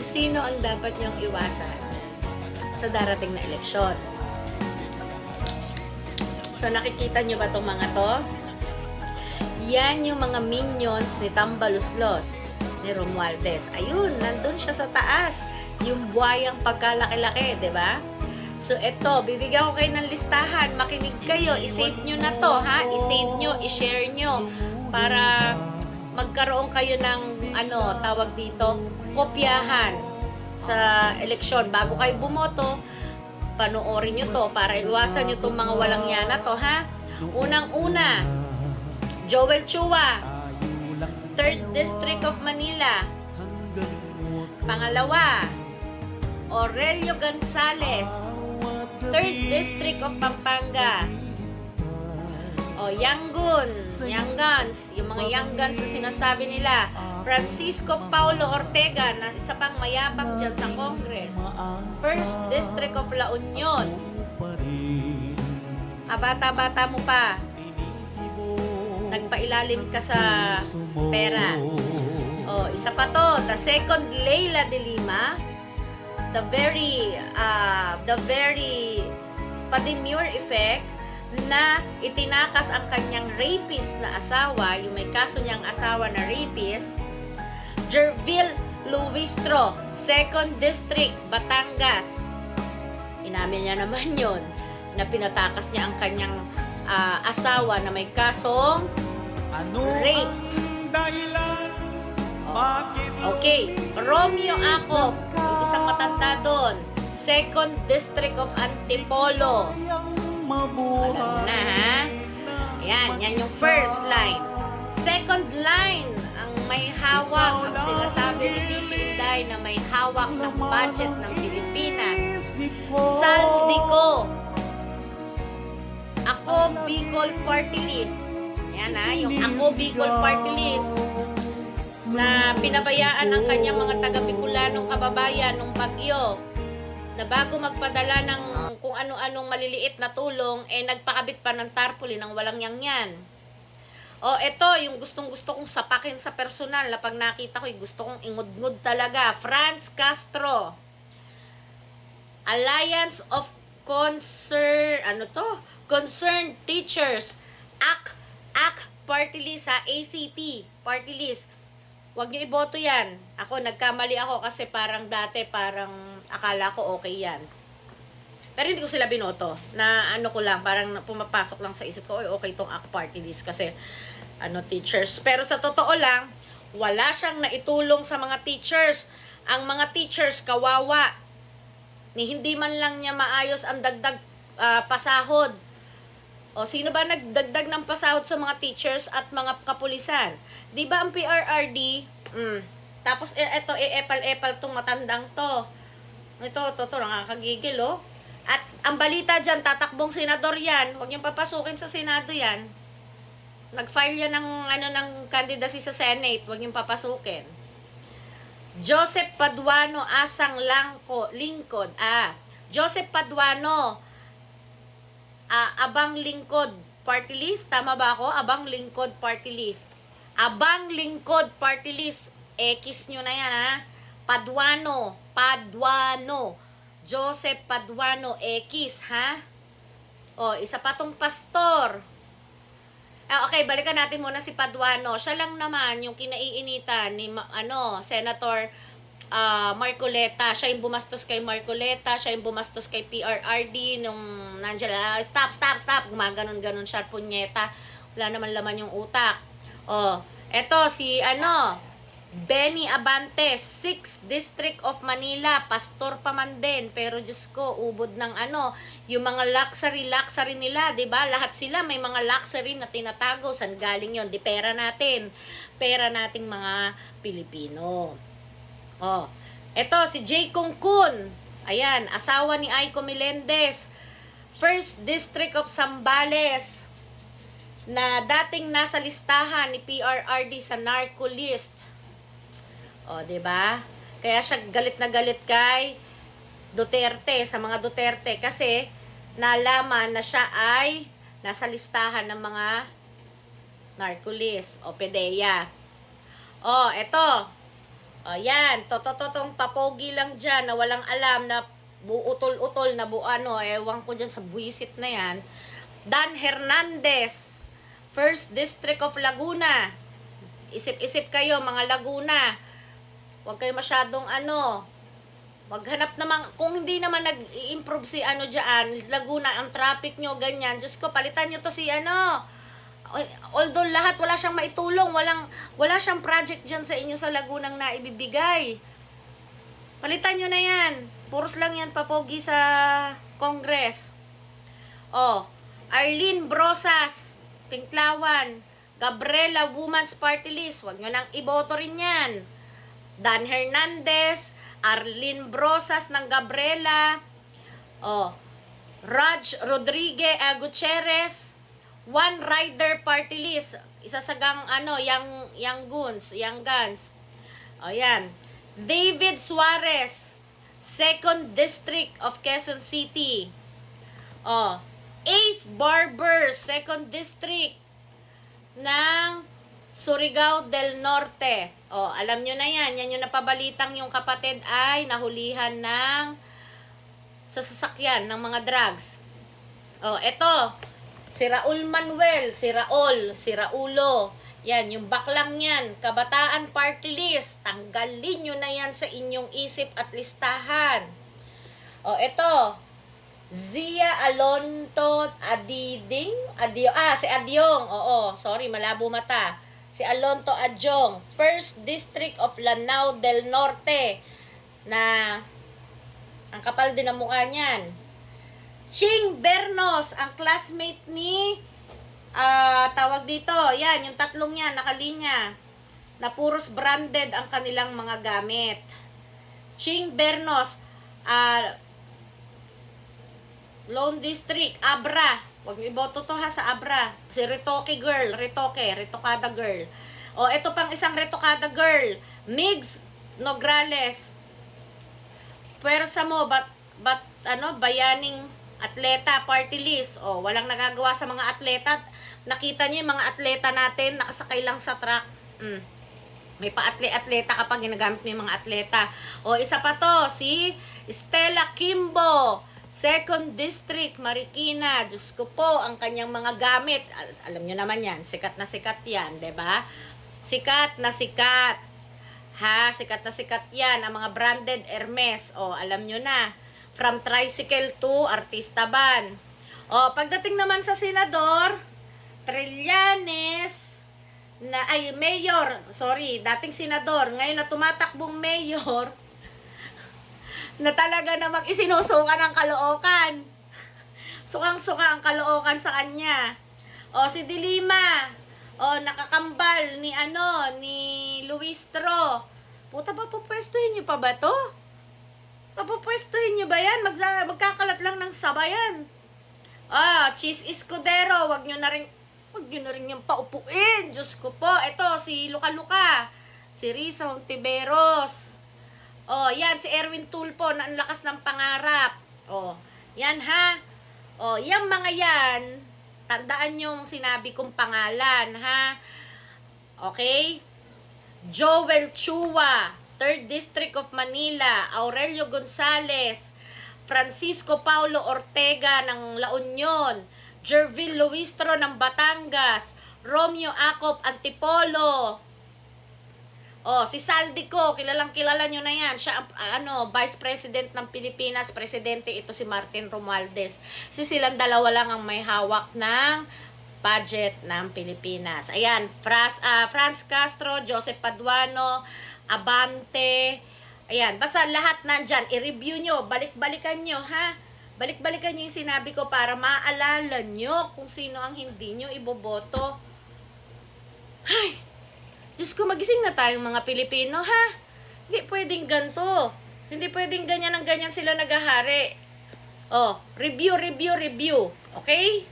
kung sino ang dapat niyong iwasan sa darating na eleksyon. So nakikita niyo ba itong mga to? Yan yung mga minions ni Tambaluslos, ni Romualdez. Ayun, nandun siya sa taas. Yung buhayang pagkalaki-laki, di ba? So, eto, bibigyan ko kayo ng listahan. Makinig kayo. I-save nyo na to, ha? I-save nyo, i-share nyo. Para magkaroon kayo ng, ano, tawag dito, kopyahan sa eleksyon. Bago kayo bumoto, panoorin nyo to para iwasan nyo itong mga walang yana to, ha? Unang-una, Joel Chua, 3rd District of Manila. Pangalawa, Aurelio Gonzales, 3rd District of Pampanga. O, Yangon, Yanggans, yung mga Yanggans na sinasabi nila. Francisco Paulo Ortega, na isa pang mayabang dyan sa Congress. 1st District of La Union. Kabata-bata mo pa. Nagpailalim ka sa pera. O, isa pa to, the second Leila de Lima, the very, uh, the very pa-demure effect na itinakas ang kanyang rapist na asawa, yung may kaso niyang asawa na rapist, Jerville Luistro, 2nd District, Batangas. Inamin niya naman yon na pinatakas niya ang kanyang ah, asawa na may kasong Ano Rape. dahilan? Oh. Okay, Romeo yung isang matanda doon. Second District of Antipolo. So, alam na ha? Yan, yan yung first line. Second line, ang may hawak, ang sinasabi ni Pipi Inday na may hawak ng budget ng Pilipinas. Saldico. Ako Bicol Party List. Yan ha, yung Ako Bicol Party List na pinabayaan ang kanyang mga taga-Bicolanong kababayan nung bagyo na bago magpadala ng kung ano-anong maliliit na tulong, eh nagpakabit pa ng tarpaulin ng walang yangyan. O eto, yung gustong-gusto kong sapakin sa personal na pag nakita ko, gusto kong ingud-ngud talaga. Franz Castro. Alliance of Concern, ano to? Concerned Teachers. AK, AK Party List ha, ACT Party List. Huwag niyo iboto yan. Ako, nagkamali ako kasi parang dati, parang akala ko okay yan. Pero hindi ko sila binoto. Na ano ko lang, parang pumapasok lang sa isip ko, "Oy, okay tong AK Party List kasi ano, teachers. Pero sa totoo lang, wala siyang naitulong sa mga teachers. Ang mga teachers, kawawa. Ni hindi man lang niya maayos ang dagdag ah, pasahod. O sino ba nagdagdag ng pasahod sa mga teachers at mga kapulisan? 'Di ba ang PRRD? Mm. Tapos eto e, epal-epal tong matandang to. Ito, to, to, nakakagigil, oh. At ang balita dyan, tatakbong senador yan. Huwag niyong papasukin sa Senado yan. Nag-file yan ng, ano, ng candidacy sa Senate. Huwag niyong papasukin. Joseph Paduano Asang Langko, Lingkod. Ah, Joseph Paduano, ah, Abang Lingkod Party List. Tama ba ako? Abang Lingkod Party List. Abang Lingkod Party List. X nyo na yan, ha? Paduano. Paduano. Joseph Paduano X, ha? O, isa pa tong pastor. Ah, okay, balikan natin muna si Paduano. Siya lang naman yung kinaiinitan ni ano, Senator ah, Marcoleta. Siya yung bumastos kay Marcoleta, siya yung bumastos kay PRRD nung nandiyan, ah, stop, stop, stop. Gumaganon-ganon siya, punyeta. Wala naman laman yung utak. Oh, eto si ano, Benny Abantes, 6th District of Manila, pastor pa man din, pero Diyos ko, ubod ng ano, yung mga luxury, luxury nila, 'di ba? Lahat sila may mga luxury na tinatago, saan galing 'yon? Di pera natin. Pera nating mga Pilipino. Oh, eto si Jay Kungkun. Ayan, asawa ni Aiko Melendez. First District of Zambales na dating nasa listahan ni PRRD sa narco list. O, 'di ba? Kaya siya galit na galit kay Duterte sa mga Duterte kasi nalaman na siya ay nasa listahan ng mga narco list o PDEA. O, eto. O, yan. Totototong papogi lang dyan na walang alam na buutol-utol na bu ano, ewan ko dyan sa buwisit na yan. Dan Hernandez, First District of Laguna. Isip-isip kayo, mga Laguna. Huwag kayo masyadong ano, maghanap naman, kung hindi naman nag-improve si ano dyan, Laguna, ang traffic nyo, ganyan, Diyos ko, palitan nyo to si ano, although lahat wala siyang maitulong, walang, wala siyang project dyan sa inyo sa Lagunang na ibibigay. Palitan nyo na yan. Puros lang yan papogi sa Congress. Oh, Arlene Brosas, Pinklawan, Gabriela Women's Party List, wag nyo nang iboto rin yan. Dan Hernandez, Arlene Brosas ng Gabriela, oh, Raj Rodriguez uh, One Rider Party List, isa sa gang ano, yang yang guns, yang guns. O yan. David Suarez, Second District of Quezon City. O, Ace Barber, Second District ng Surigao del Norte. O, alam nyo na yan. Yan yung napabalitang yung kapatid ay nahulihan ng sa sasakyan ng mga drugs. O, eto. Si Raul Manuel, si Raul, si Raulo. Yan, yung baklang yan. Kabataan Party List. Tanggalin nyo na yan sa inyong isip at listahan. O, eto. Zia Alonto Adiding? Adio, ah, si Adyong. Oo, sorry, malabo mata. Si Alonto Adyong. First District of Lanao del Norte. Na, ang kapal din ang mukha niyan. Ching Bernos, ang classmate ni, ah, tawag dito, yan, yung tatlong yan, nakalinya, na puros branded ang kanilang mga gamit. Ching Bernos, ah, Lone District, Abra. Huwag niyo iboto to ha sa Abra. Si Retoke Girl, Retoke, Retokada Girl. O, ito pang isang Retokada Girl. Migs Nograles. Pwersa mo, bat, bat, ano, bayaning atleta party list. O, walang nagagawa sa mga atleta. Nakita niyo yung mga atleta natin, nakasakay lang sa truck. Mm. May pa-atleta kapag ginagamit mo yung mga atleta. O, isa pa to, si Stella Kimbo. Second District, Marikina. Diyos ko po, ang kanyang mga gamit. Al- Alam nyo naman yan, sikat na sikat yan, ba? Sikat na sikat. Ha, sikat na sikat yan. Ang mga branded Hermes. O, alam nyo na. From tricycle to artista ban. O, pagdating naman sa senador, Trillanes, na, ay, mayor, sorry, dating senador, ngayon na tumatakbong mayor, na talaga namang isinusuka ng kalookan. Sukang-suka ang kalookan sa kanya. O, si Dilima, o, nakakambal ni ano, ni Luistro. Puta ba, pupwestuhin niyo pa ba to? Papupwestuhin niyo ba yan? Magsa, magkakalat lang ng sabayan. Ah, Cheese Escudero, wag niyo na rin, wag niyo na rin yung paupuin. Diyos ko po. Ito, si Luka Luka. Si Risa Hontiveros. Oh, yan, si Erwin Tulpo, na ang lakas ng pangarap. Oh, yan ha. Oh, yung mga yan, tandaan yung sinabi kong pangalan, ha? Okay? Joel Chua, 3rd District of Manila, Aurelio Gonzales, Francisco Paulo Ortega ng La Union, Jervil Luistro ng Batangas, Romeo Acop Antipolo, Oh, si Saldico, kilalang kilala nyo na yan. Siya ano, Vice President ng Pilipinas, presidente ito si Martin Romualdez. Si silang dalawa lang ang may hawak ng budget ng Pilipinas. Ayan, Franz, ah, Franz Castro, Joseph Paduano, Abante. Ayan, basta lahat nandyan. I-review nyo, balik-balikan nyo, ha? Balik-balikan nyo yung sinabi ko para maalala nyo kung sino ang hindi nyo iboboto. Ay, Diyos ko, magising na tayong mga Pilipino, ha? Hindi pwedeng ganto. Hindi pwedeng ganyan ang ganyan sila nagahari. Oh, review, review, review. Okay?